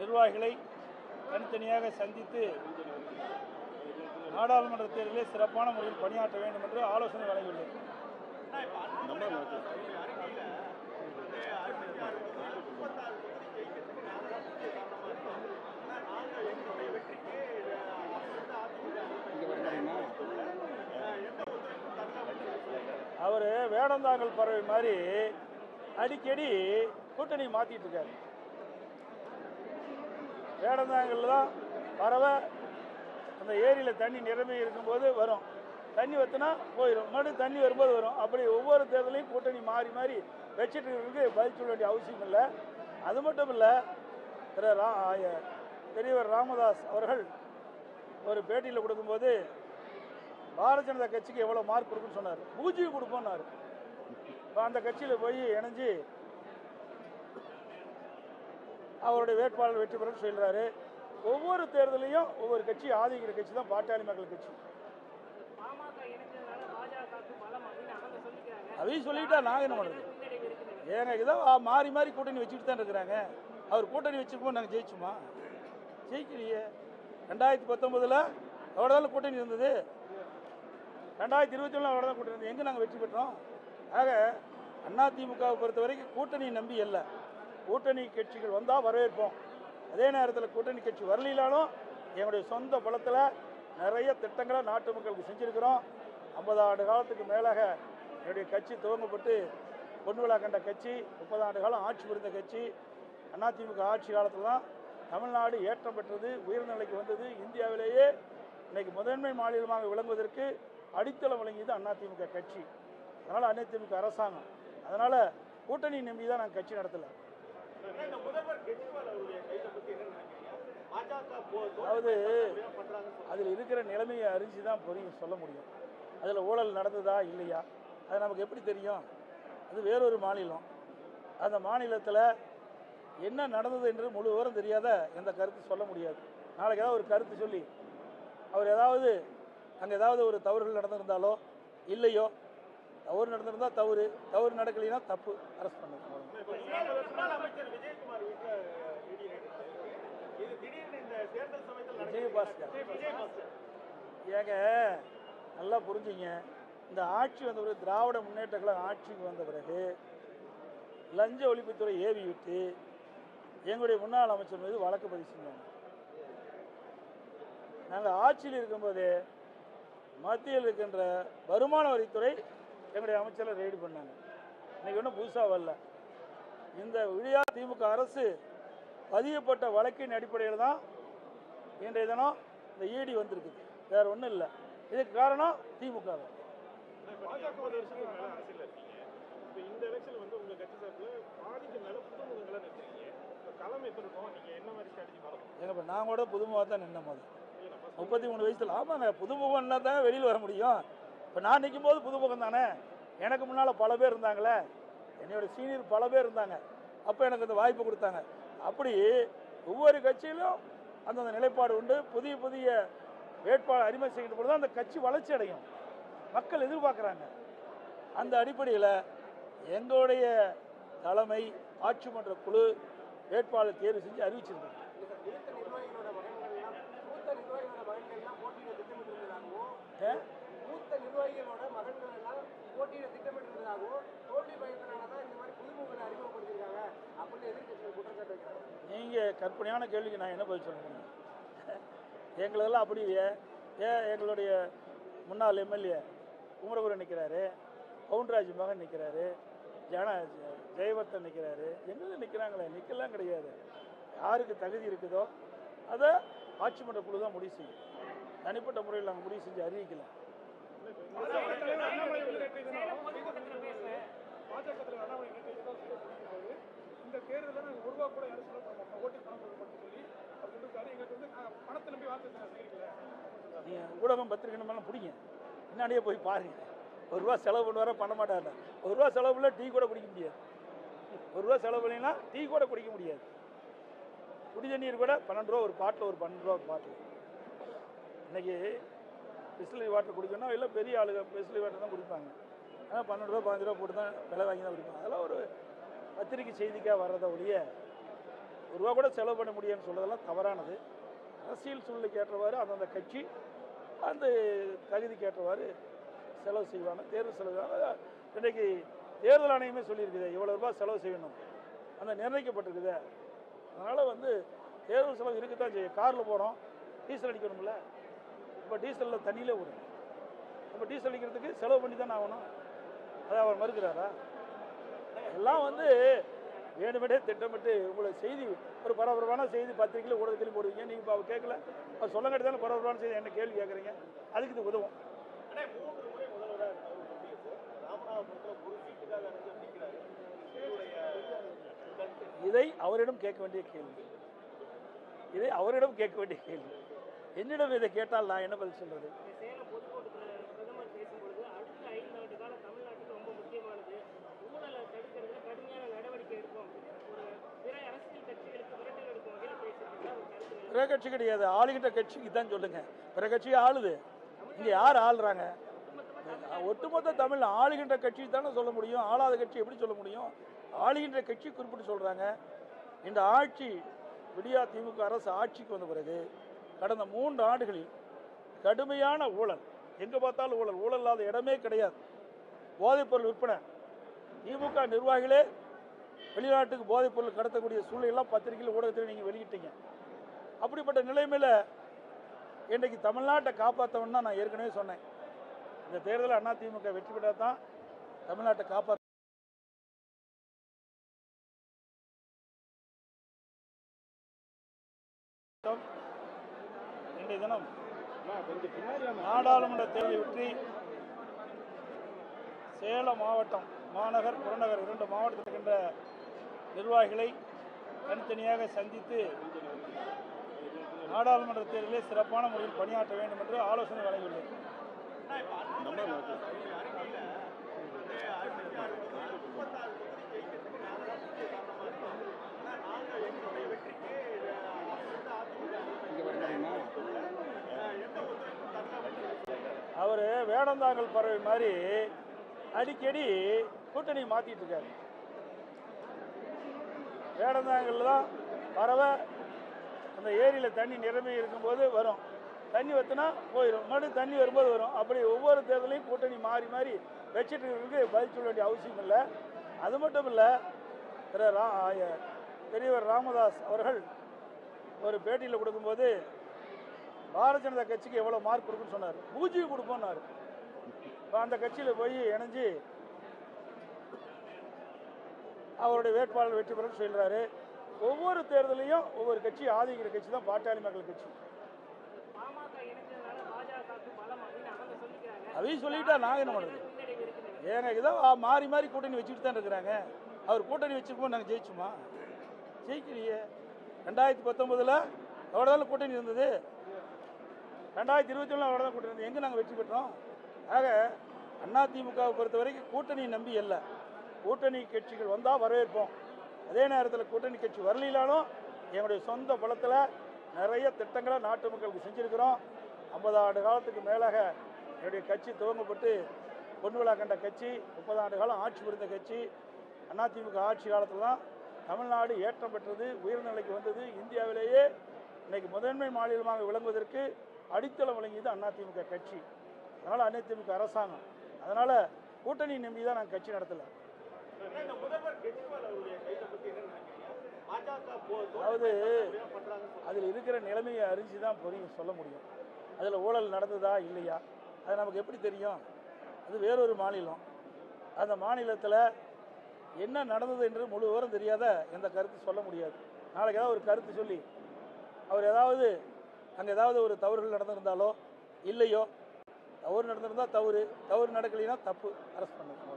நிர்வாகிகளை தனித்தனியாக சந்தித்து நாடாளுமன்ற தேர்தலில் சிறப்பான முறையில் பணியாற்ற வேண்டும் என்று ஆலோசனை வழங்கியுள்ளேன். அவர் வேடந்தாங்கல் பறவை மாதிரி அடிக்கடி கூட்டணி மாத்திட்டு இருக்காரு. வேடந்தாங்கல் தான் பறவை அந்த ஏரியில் தண்ணி நிரம்பி இருக்கும்போது வரும். தண்ணி வத்துனா போயிடும் மறுபடியும் தண்ணி வரும்போது வரும். அப்படி ஒவ்வொரு தேர்தலையும் கூட்டணி மாறி மாறி வச்சுட்டு இருக்கிறதுக்கு பதில் சொல்ல வேண்டிய அவசியம் இல்லை. அது மட்டும் இல்லை திரு ரா பெரியவர் ராமதாஸ் அவர்கள் ஒரு பேட்டியில் கொடுக்கும்போது பாரதிய ஜனதா கட்சிக்கு எவ்வளோ மார்க் கொடுக்குன்னு சொன்னார். பூஜ்ஜியம் கொடுப்போம்னாரு. இப்போ அந்த கட்சியில் போய் இணைஞ்சு அவருடைய வேட்பாளர் வெற்றி பெறும் சொல்கிறாரு ஒவ்வொரு தேர்தலையும் ஒவ்வொரு கட்சி ஆதரிக்கிற கட்சி தான் பாட்டாளி மக்கள் கட்சி. அதையும் சொல்லிட்டா நாங்கள் என்ன பண்ணுறது ஏங்க இதோ ஆ, மாறி மாறி கூட்டணி வச்சுட்டு தான் இருக்கிறாங்க. அவர் கூட்டணி வச்சிருப்போம் நாங்கள் ஜெயிச்சுமா? ஜெயிக்கலையே. ரெண்டாயிரத்தி பத்தொன்பதில் எவ்வளோ தான் கூட்டணி இருந்தது? ரெண்டாயிரத்தி இருபத்தி ஒன்றில் எவ்வளோ தான் கூட்டணி இருந்தது. எங்கே நாங்கள் வெற்றி பெற்றோம்? ஆக அதிமுகவை பொறுத்த வரைக்கும் கூட்டணி நம்பி இல்லை கூட்டணி கட்சிகள் வந்தால் வரவேற்போம். அதே நேரத்தில் கூட்டணி கட்சி வரலாலும் எங்களுடைய சொந்த பலத்தில் நிறைய திட்டங்களை நாட்டு மக்களுக்கு செஞ்சுருக்கிறோம். ஐம்பது ஆண்டு காலத்துக்கு மேலாக என்னுடைய கட்சி துவங்கப்பட்டு பொன் விழா கண்ட கட்சி முப்பது ஆண்டு காலம் ஆட்சி புரிந்த கட்சி அதிமுக ஆட்சி காலத்தில் தான் தமிழ்நாடு ஏற்றம் பெற்றது உயர்ந்த நிலைக்கு வந்தது. இந்தியாவிலேயே இன்னைக்கு முதன்மை மாநிலமாக விளங்குவதற்கு அடித்தளம் வழங்கியது அதிமுக கட்சி. அதனால் அதிமுக அரசாங்கம். அதனால் கூட்டணி நம்பி தான் நாங்கள் கட்சி நடத்தலை. அதாவது அதில் இருக்கிற நிலைமையை அறிஞ்சு தான் புரியும் சொல்ல முடியும். அதில் ஊழல் நடந்ததா இல்லையா? அது நமக்கு எப்படி தெரியும்? அது வேறொரு மாநிலம். அந்த மாநிலத்தில் என்ன நடந்தது என்று முழு விவரம் தெரியாத எந்த கருத்து சொல்ல முடியாது. நாளைக்கு ஏதாவது ஒரு கருத்து சொல்லி அவர் ஏதாவது அங்கே ஏதாவது ஒரு தவறுகள் நடந்திருந்தாலோ இல்லையோ தவறு நடந்திருந்தால் தவறு தவறு நடக்கலைன்னா தப்பு அரெஸ்ட் பண்ணுங்க. ஏங்க நல்லா புரிஞ்சுங்க. இந்த ஆட்சி வந்த பிறகு திராவிட முன்னேற்ற ஆட்சிக்கு வந்த பிறகு லஞ்ச ஒழிப்புத்துறை ஏவி விட்டு எங்களுடைய முன்னாள் அமைச்சர் மீது வழக்கு பதிவு செஞ்சாங்க. நாங்கள் ஆட்சியில் இருக்கும்போது மத்தியில் இருக்கின்ற வருமான வரித்துறை எங்களுடைய அமைச்சரை ரெய்டு பண்ணாங்க. இன்னைக்கு ஒன்றும் புதுசாக வரல. இந்த விடியா திமுக அரசு பதியப்பட்ட வழக்கின் அடிப்படையில் தான் இன்றைய தினம் இந்த ஈடி வந்திருக்குது. வேற ஒன்றும் இல்லை. இதுக்கு காரணம் திமுக தான். நான் கூட புதுமுகமாக தான் நின்ன போது முப்பத்தி மூணு வயசுல. ஆமாங்க புதுமுகம்னா தான் வெளியில் வர முடியும். இப்போ நான் நிற்கும் போது புதுமுகம் தானே எனக்கு முன்னால் பல பேர் இருந்தாங்களே. என்னோட சீனியர் பல பேர் இருந்தாங்க. அப்போ எனக்கு அந்த வாய்ப்பு கொடுத்தாங்க. அப்படி ஒவ்வொரு கட்சியிலும் அந்தந்த நிலைப்பாடு உண்டு. புதிய புதிய வேட்பாளர் அறிமுகம் செய்கின்ற பொழுது அந்த கட்சி வளர்ச்சி அடையும். மக்கள் எதிர்பார்க்குறாங்க. அந்த அடிப்படையில் எங்களுடைய தலைமை ஆட்சி மன்ற குழு வேட்பாளர் தேர்வு செஞ்சு அறிவிச்சிருக்கோம் கற்பனையான கேள்விக்கு நான் என்ன பதில் சொல்ல முடியும் எங்களதெல்லாம் அப்படி ஏன் எங்களுடைய முன்னாள் எம்எல்ஏ குமரகுரு நிற்கிறாரு பவுன்ராஜ் மகன் நிற்கிறாரு ஜன ஜெயவர்த்தன் நிற்கிறாரு எங்களுக்கு நிற்கிறாங்களே நிற்கலாம் கிடையாது. யாருக்கு தகுதி இருக்குதோ அதை ஆட்சி மன்ற குழு தான் முடிவு செய்யும். தனிப்பட்ட முறையில் நாங்கள் முடிவு செஞ்சு அறிவிக்கல. பாஜக இந்த தேர்தலில் நாங்கள் ஒரு ரூபா கூட யாரும் செலவு பண்ண மாட்டோம் ஓட்டு பணம் கொடுக்க சொல்லி அவர் சொல்லியிருக்காரு. எங்களுக்கு வந்து நாங்கள் பணத்தை நம்பி வார்த்தை சேகரிக்கல நீங்கள் ஊடகம் பத்திரிகை நம்மளாம் பிடிங்க. முன்னாடியே போய் பாருங்க. ஒரு ரூபா செலவு பண்ணுவார பண்ண மாட்டாங்க ஒரு ரூபா செலவு பண்ணல டீ கூட குடிக்க முடியாது. ஒரு ரூபா செலவு பண்ணினா டீ கூட குடிக்க முடியாது. குடி தண்ணீர் கூட பன்னெண்டு ரூபா ஒரு பாட்டில் ஒரு பன்னெண்டு ரூபா ஒரு பாட்டில். இன்றைக்கி பிஸ்லரி வாட்டர் குடிக்கணும் இல்லை பெரிய ஆளுங்க பிஸ்லரி வாட்டர் தான் குடிப்பாங்க. ஆனால் பன்னெண்டு ரூபா பதினஞ்சு ரூபா போட்டு தான் விலை வாங்கி தான் குடிப்பாங்க. அதெல்லாம் ஒரு பத்திரிக்கை செய்திக்காக வர்றதை ஒழிய ஒரு ரூபா கூட செலவு பண்ண முடியும்னு சொல்கிறதெல்லாம் தவறானது. அரசியல் சூழ்நிலைக்கு ஏற்றவாறு அந்தந்த கட்சி அந்த தகுதிக்கு ஏற்றவாறு செலவு செய்வாங்க தேர்தல் செலவு இன்றைக்கு தேர்தல் ஆணையமே சொல்லியிருக்குது இவ்வளோ ரூபாய் செலவு செய்யணும். அந்த நிர்ணயிக்கப்பட்டிருக்குது. அதனால் வந்து தேர்தல் செலவு இருக்கத்தான் செய்யும். காரில் போகிறோம் டீசல் அடிக்கணும்ல. இப்போ டீசலில் தண்ணியிலே விடும் இப்போ டீசல் அடிக்கிறதுக்கு செலவு பண்ணி தானே ஆகணும். அதை அவர் மறுக்கிறாரா? எல்லாம் வந்து வேணுமெனே திட்டமிட்டு உங்களுக்கு செய்தி ஒரு பரபரப்பான செய்தி பத்திரிக்கையில் ஊடகத்திலும் போடுவீங்க. நீங்கள் இப்போ கேட்கல அவர் சொல்லங்காட்டி தானே பரபரப்பான செய்தி? என்ன கேள்வி கேட்குறீங்க அதுக்கு இது உதவும். இதை அவரிடம் கேட்க வேண்டிய கேள்வி. இதை அவரிடம் கேட்க வேண்டிய கேள்வி. என்னிடம் இதை கேட்டால் நான் என்ன பதில் சொல்றது இந்த சேலம் பொதுக்கூட்டத்தில் பிரதமர் பேசும்பொழுது அடுத்த ஐந்து ஆண்டு காலம் தமிழ்நாட்டுக்கு ரொம்ப முக்கியமானது ஊழலை தடுக்கிறதுல கடுமையான நடவடிக்கை எடுக்கும் ஒரு பிற அரசியல் கட்சிகளுக்கு மிரட்டல் எடுக்கும் வகையில் பேசியிருக்கா ஒரு கருத்து பிற கட்சி கிடையாது. ஆளுகிட்ட கட்சிக்கு தான் சொல்லுங்க. பிற கட்சியை ஆளுது. இங்க யார் ஆளுறாங்க? ஒட்டுமொத்த தமிழ் ஆளுகின்ற கட்சி தானே சொல்ல முடியும். ஆளாத கட்சி எப்படி சொல்ல முடியும்? ஆளுகின்ற கட்சி குறிப்பிட்டு சொல்றாங்க. இந்த ஆட்சி விடியா திமுக அரசு ஆட்சிக்கு வந்த பிறகு கடந்த மூன்று ஆண்டுகளில் கடுமையான ஊழல். எங்க பார்த்தாலும் ஊழல். ஊழல் இல்லாத இடமே கிடையாது. போதைப்பொருள் விற்பனை. திமுக நிர்வாகிகளே வெளிநாட்டுக்கு போதைப்பொருள் கடத்தக்கூடிய சூழ்நிலையெல்லாம் பத்திரிகையில் ஊடகத்தில் நீங்கள் வெளியிட்டீங்க. அப்படிப்பட்ட நிலைமையில் இன்றைக்கு தமிழ்நாட்டை காப்பாற்றவன் நான் ஏற்கனவே சொன்னேன். இந்த தேர்தலில் அதிமுக வெற்றி பெற்றால் தான் தமிழ்நாட்டை காப்பாற்ற இன்றைய தினம் நாடாளுமன்ற தேர்தலை வெற்றி சேலம் மாவட்டம் மாநகர் புறநகர் இரண்டு மாவட்டத்தில் இருக்கின்ற நிர்வாகிகளை தனித்தனியாக சந்தித்து நாடாளுமன்ற தேர்தலில் சிறப்பான முறையில் பணியாற்ற வேண்டும் என்று ஆலோசனை வழங்கியுள்ளது. அவர் வேடந்தாங்கல் பறவை மாதிரி அடிக்கடி கூட்டணி மாத்திட்டு இருக்காரு. வேடந்தாங்கல் தான் பறவை அந்த ஏரியில் தண்ணி நிரம்பி இருக்கும்போது வரும். தண்ணி வத்தினா போயிடும் மறுபடியும் தண்ணி வரும்போது வரும். அப்படி ஒவ்வொரு தேர்தலையும் கூட்டணி மாறி மாறி வச்சுட்டு இருக்கிறதுக்கு பதில் சொல்ல வேண்டிய அவசியம் இல்லை. அது மட்டும் இல்லை திரு ரா பெரியவர் ராமதாஸ் அவர்கள் ஒரு பேட்டியில் கொடுக்கும்போது பாரதிய ஜனதா கட்சிக்கு எவ்வளோ மார்க் கொடுக்குன்னு சொன்னார். பூஜ்ஜியம் கொடுப்போம்னாரு. இப்போ அந்த கட்சியில் போய் இணைஞ்சு அவருடைய வேட்பாளர் வெற்றி பெறன்னு சொல்கிறாரு ஒவ்வொரு தேர்தலையும் ஒவ்வொரு கட்சி ஆதரிக்கிற கட்சி தான் பாட்டாளி மக்கள் கட்சி. அதையும் சொல்லிட்டா நாங்கள் என்ன பண்ணுறது ஏங்க இதான் மாறி மாறி கூட்டணி வச்சுட்டு தான் இருக்கிறாங்க. அவர் கூட்டணி வச்சிருக்கோம் நாங்கள் ஜெயிச்சுமா? ஜெயிக்கலையே. ரெண்டாயிரத்தி பத்தொம்போதில் எவ்வளோ தான் கூட்டணி இருந்தது? ரெண்டாயிரத்தி இருபத்தி ஒன்றில் தான் கூட்டணி இருந்தது. எங்கே நாங்கள் வெற்றி பெற்றோம்? ஆக அதிமுகவை பொறுத்த வரைக்கும் கூட்டணி நம்பி இல்லை கூட்டணி கட்சிகள் வந்தால் வரவேற்போம். அதே நேரத்தில் கூட்டணி கட்சி வரலாலும் எங்களுடைய சொந்த பலத்தில் நிறைய திட்டங்களை நாட்டு மக்களுக்கு செஞ்சுருக்கிறோம். ஐம்பது ஆண்டு காலத்துக்கு மேலாக என்னுடைய கட்சி துவங்கப்பட்டு பொன் விழா கண்ட கட்சி முப்பது ஆண்டு காலம் ஆட்சி புரிந்த கட்சி அதிமுக ஆட்சி காலத்தில் தான் தமிழ்நாடு ஏற்றம் பெற்றது உயர்நிலைக்கு வந்தது. இந்தியாவிலேயே இன்னைக்கு முதன்மை மாநிலமாக விளங்குவதற்கு அடித்தளம் வழங்கியது அதிமுக கட்சி. அதனால் அதிமுக அரசாங்கம். அதனால் கூட்டணி நம்பி தான் நாங்கள் கட்சி நடத்தலை. அதாவது அதில் இருக்கிற நிலைமையை அறிஞ்சு தான் புரியும் சொல்ல முடியும். அதில் ஊழல் நடந்ததா இல்லையா? அது நமக்கு எப்படி தெரியும்? அது வேறொரு மாநிலம். அந்த மாநிலத்தில் என்ன நடந்தது என்று முழு விவரம் தெரியாத எந்த கருத்து சொல்ல முடியாது. நாளைக்கு ஏதாவது ஒரு கருத்து சொல்லி அவர் ஏதாவது அங்கே ஏதாவது ஒரு தவறுகள் நடந்திருந்தாலோ இல்லையோ தவறு நடந்திருந்தால் தவறு தவறு நடக்கலைன்னா தப்பு அரெஸ்ட் பண்ணுங்க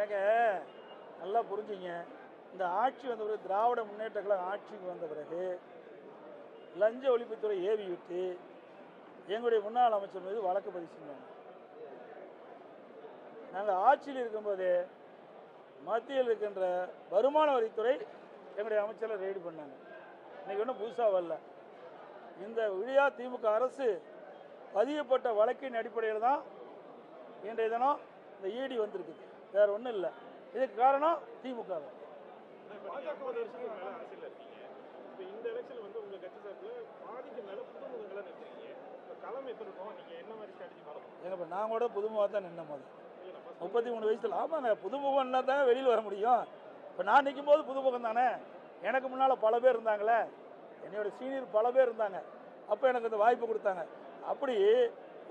ஏங்க நல்லா புரிஞ்சுங்க. இந்த ஆட்சி வந்த பிறகு திராவிட முன்னேற்ற கழகம் ஆட்சிக்கு வந்த பிறகு லஞ்ச ஒழிப்புத்துறை ஏவி விட்டு எங்களுடைய முன்னாள் அமைச்சர் மீது வழக்கு பதிவு செஞ்சாங்க. நாங்கள் ஆட்சியில் இருக்கும்போது மத்தியில் இருக்கின்ற வருமான வரித்துறை எங்களுடைய அமைச்சரை ரெய்டு பண்ணாங்க. இன்னைக்கு ஒன்றும் புதுசாக வரல. இந்த விழியா திமுக அரசு பதியப்பட்ட வழக்கின் அடிப்படையில் தான் இன்றைய தினம் இந்த ஈடி வந்திருக்குது. வேற ஒன்றும் இல்லை. இதுக்கு காரணம் திமுக தான். நான் கூட புதுமுகம் தான் நின்ன போது முப்பத்தி மூணு வயசுல ஆமாங்க தான் வெளியில் வர முடியும். இப்போ நான் நிற்கும் போது புதுமுகம் தானே எனக்கு முன்னால் பல பேர் இருந்தாங்களே. என்னோட சீனியர் பல பேர் இருந்தாங்க. அப்போ எனக்கு அந்த வாய்ப்பு கொடுத்தாங்க. அப்படி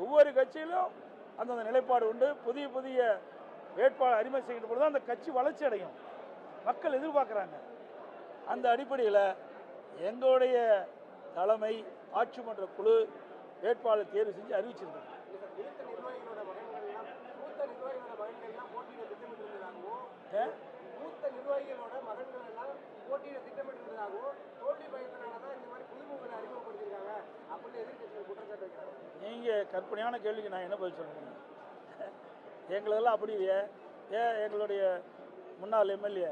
ஒவ்வொரு கட்சியிலும் அந்தந்த நிலைப்பாடு உண்டு. புதிய புதிய வேட்பாளர் அறிமுகம் செய்கின்ற பொழுது அந்த கட்சி வளர்ச்சி அடையும். மக்கள் எதிர்பார்க்குறாங்க. அந்த அடிப்படையில் எங்களுடைய தலைமை ஆட்சி மன்ற குழு வேட்பாளர் தேர்வு செஞ்சு அறிவிச்சிருக்காங்க கற்பனையான கேள்விக்கு நான் என்ன பதில் சொல்ல எங்களதெல்லாம் அப்படி இல்லையே. ஏன் எங்களுடைய முன்னாள் எம்எல்ஏ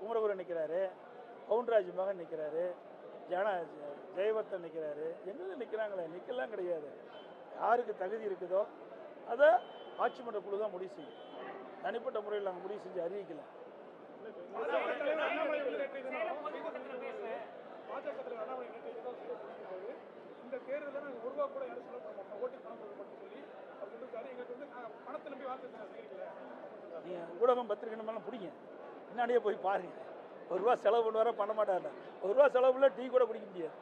குமரகுரன் நிற்கிறாரு கவுண்டராஜ் மகன் நிற்கிறாரு ஜன ஜெயவர்த்தன் நிற்கிறாரு எங்கே நிற்கிறாங்களே நிற்கலாம் கிடையாது. யாருக்கு தகுதி இருக்குதோ அதை ஆட்சி மன்ற குழு தான் முடிவு செய்யும். தனிப்பட்ட முறையில் நாங்கள் முடிவு செஞ்சு அறிவிக்கலாம் பாஜக இந்த தேர்தலில் நாங்கள் ஒரு ரூபா கூட யாரும் செலவு பண்ண மாட்டோம் ஓட்டுக்கு பணம் கொடுக்க மாட்டோம்னு சொல்லி அவர் சொல்லியிருக்காரு எங்களுக்கு வந்து நான் பணத்தை நம்பி வாக்கு சேகரிக்கல. நீங்கள் ஊடகம் பத்திரிகை நம்மளாம் பிடிங்க. முன்னாடியே போய் பாருங்க. ஒரு ரூபா செலவு பண்ணுவார பண்ண மாட்டார்? ஒரு ரூபா செலவு இல்லை டீ கூட குடிக்க முடியாது.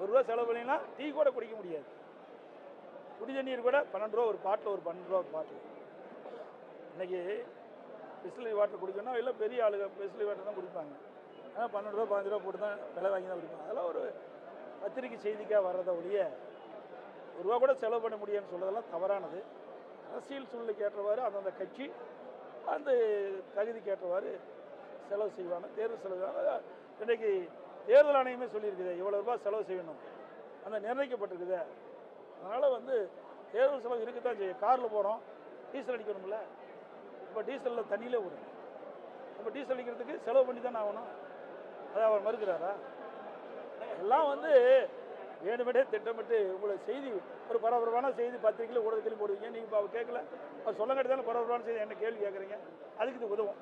ஒரு ரூபா செலவு பண்ணினா டீ கூட குடிக்க முடியாது. குடி தண்ணீர் கூட பன்னெண்டு ரூபா ஒரு பாட்டில் ஒரு பன்னெண்டு ரூபா ஒரு பாட்டில். இன்றைக்கி பிஸ்லரி வாட்டர் குடிக்கணும் இல்லை பெரிய ஆளுங்க பிஸ்லரி வாட்டர் தான் குடிப்பாங்க. ஆனால் பன்னெண்டு ரூபா பதினஞ்சு ரூபா போட்டு தான் விலை வாங்கி தான் குடிப்பாங்க. அதெல்லாம் ஒரு பத்திரிக்கை செய்திக்காக வர்றதை ஒழிய ஒரு ரூபா கூட செலவு பண்ண முடியும்னு சொல்கிறதெல்லாம் தவறானது. அரசியல் சூழ்நிலைக்கு ஏற்றவாறு அந்தந்த கட்சி அந்த தகுதிக்கு ஏற்றவாறு செலவு செய்வாங்க தேர்தல் செலவு இன்றைக்கு தேர்தல் ஆணையமே சொல்லியிருக்குது இவ்வளோ ரூபாய் செலவு செய்யணும். அந்த நிர்ணயிக்கப்பட்டிருக்குது. அதனால் வந்து தேர்தல் செலவு இருக்கத்தான் செய்யும். காரில் போகிறோம் டீசல் அடிக்கணும்ல. இப்போ டீசலில் தண்ணியிலே விடும் இப்போ டீசல் அடிக்கிறதுக்கு செலவு பண்ணி தானே ஆகணும். அதை அவர் மறுக்கிறாரா? எல்லாம் வந்து வேணுமெனே திட்டமிட்டு உங்களை செய்தி ஒரு பரபரப்பான செய்தி பத்திரிக்கையில் ஊடகத்திலையும் போடுவீங்க. நீங்கள் இப்போ கேட்கல அவர் சொல்ல தானே பரபரப்பான செய்தி? என்ன கேள்வி கேட்குறீங்க அதுக்கு இது உதவும்.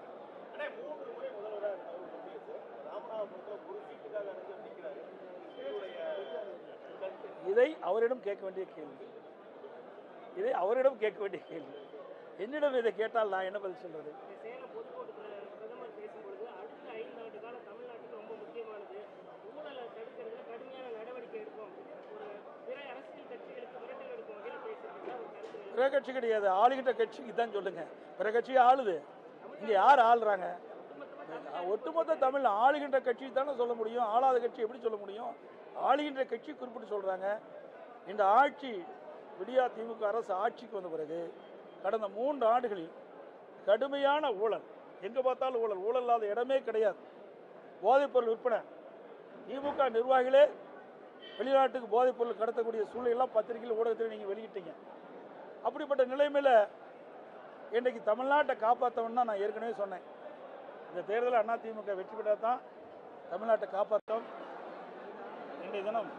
இதை அவரிடம் கேட்க வேண்டிய கேள்வி. இதை அவரிடம் கேட்க வேண்டிய கேள்வி. என்னிடம் இதை கேட்டால் நான் என்ன பதில் சொல்றது இந்த சேலம் பொதுக்கூட்டத்தில் பிரதமர் பேசும்பொழுது அடுத்த ஐந்து ஆண்டு காலம் தமிழ்நாட்டுக்கு ரொம்ப முக்கியமானது ஊழலை தடுக்கிறதுல கடுமையான நடவடிக்கை எடுப்போம் ஒரு பிற அரசியல் கட்சிகளுக்கு மிரட்டல் எடுக்கும் வகையில் பேசியிருக்கீங்க ஒரு கருத்து பிற கட்சி கிடையாது. ஆளுகிட்ட கட்சிக்கு தான் சொல்லுங்க. பிற கட்சியை ஆளுது. இங்க யார் ஆளுறாங்க? ஒட்டுமொத்த தமிழ் ஆளுகின்ற கட்சி தானே சொல்ல முடியும். ஆளாத கட்சி எப்படி சொல்ல முடியும்? ஆளுகின்ற கட்சி குறிப்பிட்டு சொல்றாங்க. இந்த ஆட்சி விடியா திமுக அரசு ஆட்சிக்கு வந்த பிறகு கடந்த மூன்று ஆண்டுகளில் கடுமையான ஊழல். எங்க பார்த்தாலும் ஊழல். ஊழல் இல்லாத இடமே கிடையாது. போதைப்பொருள் விற்பனை. திமுக நிர்வாகிகளே வெளிநாட்டுக்கு போதைப்பொருள் கடத்தக்கூடிய சூழ்நிலையெல்லாம் பத்திரிகையில் ஊடகத்தில் நீங்கள் வெளியிட்டீங்க. அப்படிப்பட்ட நிலைமையில் இன்றைக்கு தமிழ்நாட்டை காப்பாற்றணும்னா நான் ஏற்கனவே சொன்னேன். இந்த தேர்தலில் அதிமுக வெற்றி பெற்றால் தான் தமிழ்நாட்டை காப்பாற்றும் இன்றைய தினம்